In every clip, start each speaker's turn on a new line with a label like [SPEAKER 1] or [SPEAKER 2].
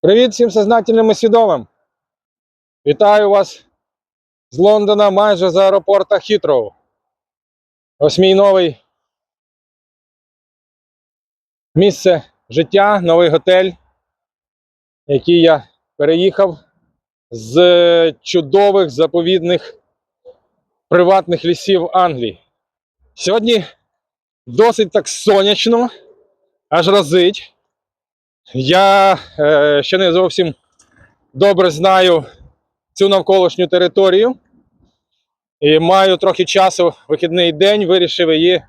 [SPEAKER 1] Привіт всім сознательним і свідомим. Вітаю вас з Лондона майже з аеропорта Хітроу. Ось мій новий місце життя, новий готель, який я переїхав з чудових заповідних приватних лісів Англії. Сьогодні досить так сонячно, аж разить. Я е, ще не зовсім добре знаю цю навколишню територію і маю трохи часу вихідний день, вирішив її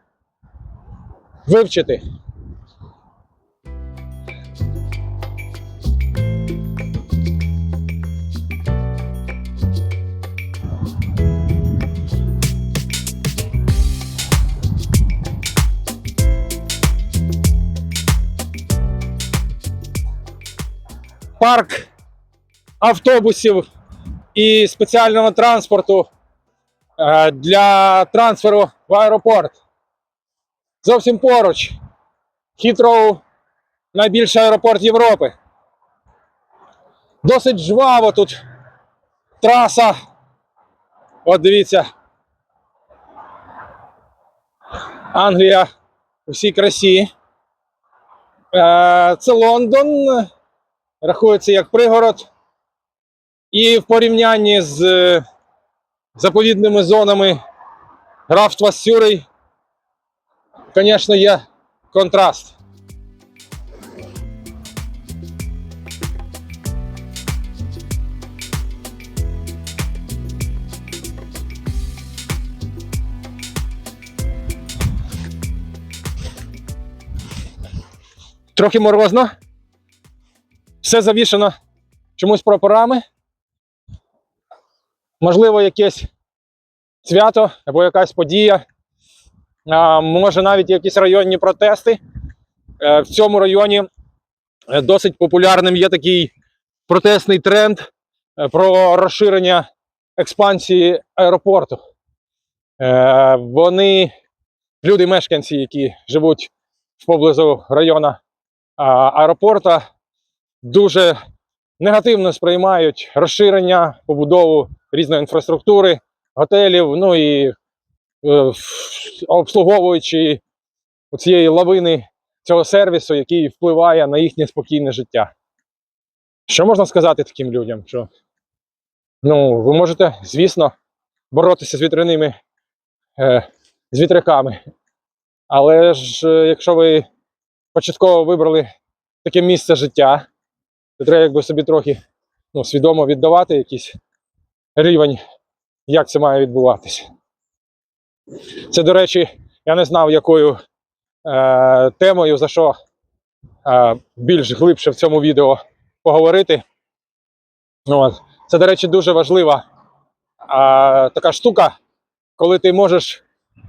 [SPEAKER 1] вивчити. Парк автобусів і спеціального транспорту е, для трансферу в аеропорт. Зовсім поруч. Хітроу найбільший аеропорт Європи. Досить жваво тут траса. От дивіться. Англія у всій красі. Е, Це Лондон рахується як пригород. І в порівнянні з е, заповідними зонами графства Сюрей, звісно, є контраст. Трохи морозно. Все завішано чомусь прапорами. Можливо, якесь свято або якась подія. А, може навіть якісь районні протести. Е, В цьому районі е, досить популярним є такий протестний тренд е, про розширення експансії аеропорту. Вони, люди, мешканці, які живуть поблизу району аеропорта, дуже негативно сприймають розширення, побудову різної інфраструктури, готелів, ну і е, обслуговуючи цієї лавини цього сервісу, який впливає на їхнє спокійне життя. Що можна сказати таким людям? Що ну, ви можете, звісно, боротися з вітряними е, з вітряками. Але ж, е, якщо ви початково вибрали таке місце життя, то треба якби собі трохи ну, свідомо віддавати якийсь рівень, як це має відбуватися. Це, до речі, я не знав, якою е, темою, за що е, більш глибше в цьому відео поговорити. От. Це, до речі, дуже важлива е, така штука, коли ти можеш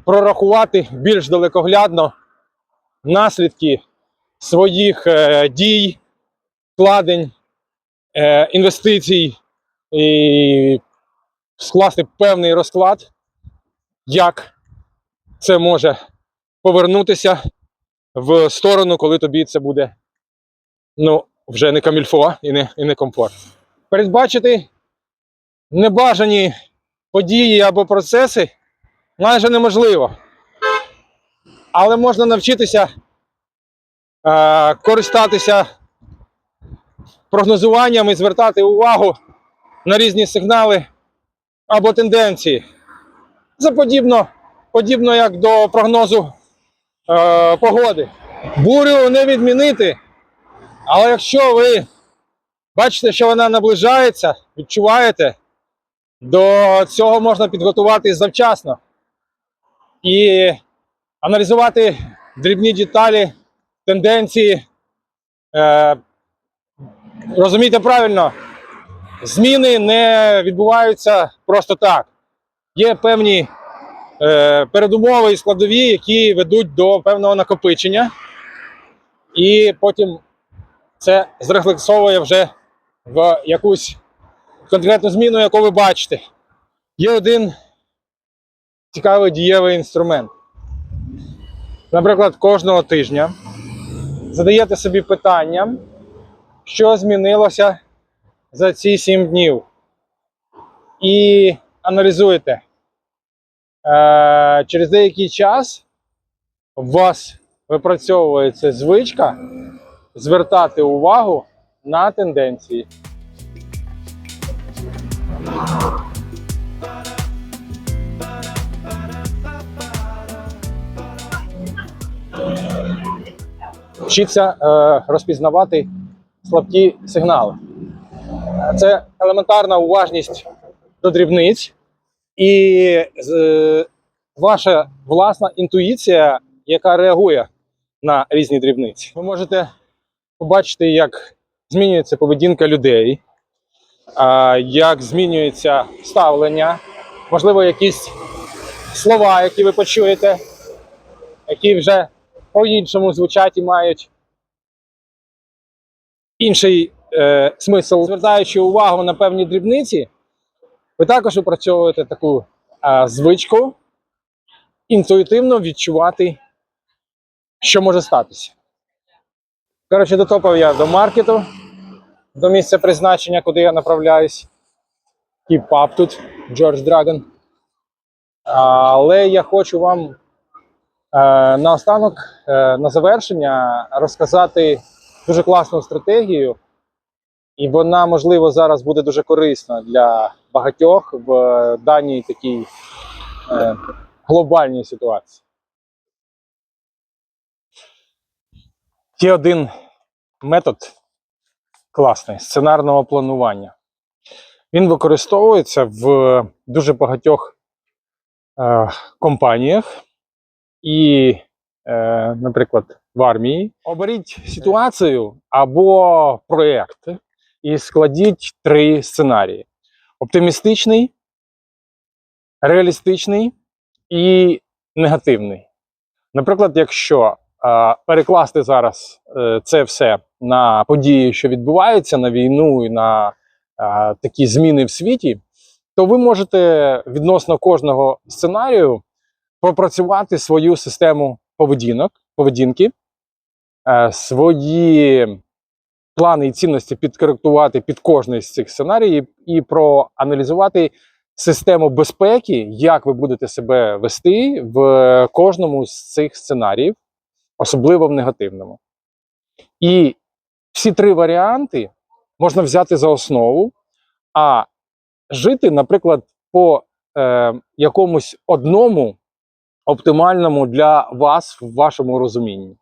[SPEAKER 1] прорахувати більш далекоглядно наслідки своїх е, дій, вкладень, е, інвестицій і скласти певний розклад, як це може повернутися в сторону, коли тобі це буде ну, вже не камільфо і не, і не комфорт. Передбачити небажані події або процеси майже неможливо. Але можна навчитися е, користатися прогнозуванням і звертати увагу на різні сигнали або тенденції. Це подібно, подібно як до прогнозу е, погоди. Бурю не відмінити, але якщо ви бачите, що вона наближається, відчуваєте, до цього можна підготуватись завчасно і аналізувати дрібні деталі, тенденції. Е, розумійте правильно, зміни не відбуваються просто так. Є певні е, передумови і складові, які ведуть до певного накопичення, і потім це зрефлексовує вже в якусь конкретну зміну, яку ви бачите. Є один цікавий дієвий інструмент. Наприклад, кожного тижня задаєте собі питання що змінилося за ці 7 днів. І аналізуєте. Е, через деякий час у вас випрацьовується звичка звертати увагу на тенденції. Вчіться е, розпізнавати слабкі сигнали. Це елементарна уважність до дрібниць і е, ваша власна інтуїція, яка реагує на різні дрібниці. Ви можете побачити, як змінюється поведінка людей, як змінюється ставлення, можливо, якісь слова, які ви почуєте, які вже по-іншому звучать і мають інший е, смисл. Звертаючи увагу на певні дрібниці, ви також опрацьовуєте таку е, звичку інтуїтивно відчувати, що може статися. Коротше, дотопав я до маркету, до місця призначення, куди я направляюсь. Кіп-ап тут, Джордж Драгон. Але я хочу вам е, наостанок, е, на завершення, розказати дуже класну стратегію, і вона, можливо, зараз буде дуже корисна для багатьох в даній такій е, глобальній ситуації. Є один метод класний сценарного планування. Він використовується в дуже багатьох е, компаніях і, е, наприклад, в армії. Оберіть ситуацію або проєкт і складіть три сценарії: оптимістичний, реалістичний і негативний. Наприклад, якщо е, перекласти зараз е, це все на події, що відбуваються, на війну і на е, такі зміни в світі, то ви можете відносно кожного сценарію пропрацювати свою систему поведінок, поведінки, е, свої плани і цінності підкоректувати під кожний з цих сценаріїв і проаналізувати систему безпеки, як ви будете себе вести в кожному з цих сценаріїв, особливо в негативному. І всі три варіанти можна взяти за основу, а жити, наприклад, по е, якомусь одному оптимальному для вас в вашому розумінні.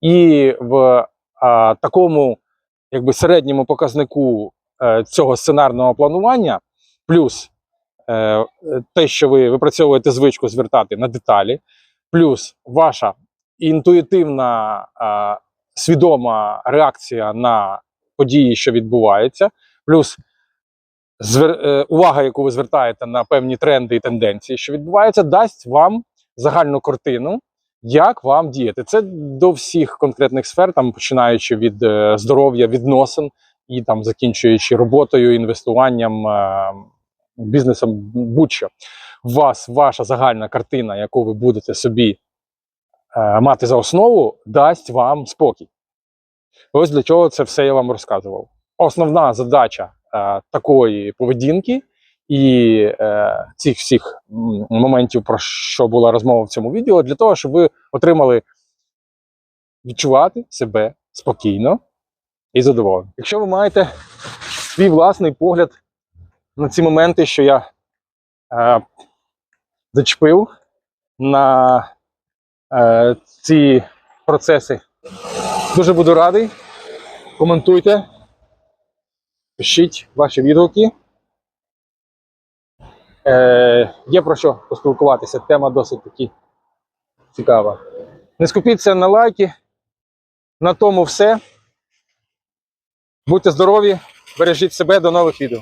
[SPEAKER 1] І в е, такому якби середньому показнику е, цього сценарного планування, плюс е, те, що ви випрацьовуєте звичку звертати на деталі, плюс ваша інтуїтивна е, свідома реакція на події, що відбуваються, плюс звер... е, увага, яку ви звертаєте на певні тренди і тенденції, що відбуваються, дасть вам загальну картину, як вам діяти. Це до всіх конкретних сфер, там починаючи від е, здоров'я, відносин і там закінчуючи роботою, інвестуванням, е, бізнесом, будь-що. Вас ваша загальна картина, яку ви будете собі е, мати за основу, дасть вам спокій. Ось для чого це все я вам розказував. Основна задача е, такої поведінки і е, цих всіх моментів, про що була розмова в цьому відео, для того, щоб ви отримали відчувати себе спокійно і задоволено. Якщо ви маєте свій власний погляд на ці моменти, що я е, зачепив на е, ці процеси, дуже буду радий. Коментуйте, пишіть ваші відгуки. Е, є про що поспілкуватися. Тема досить таки цікава. Не скупіться на лайки. На тому все. Будьте здорові, бережіть себе, до нових відео.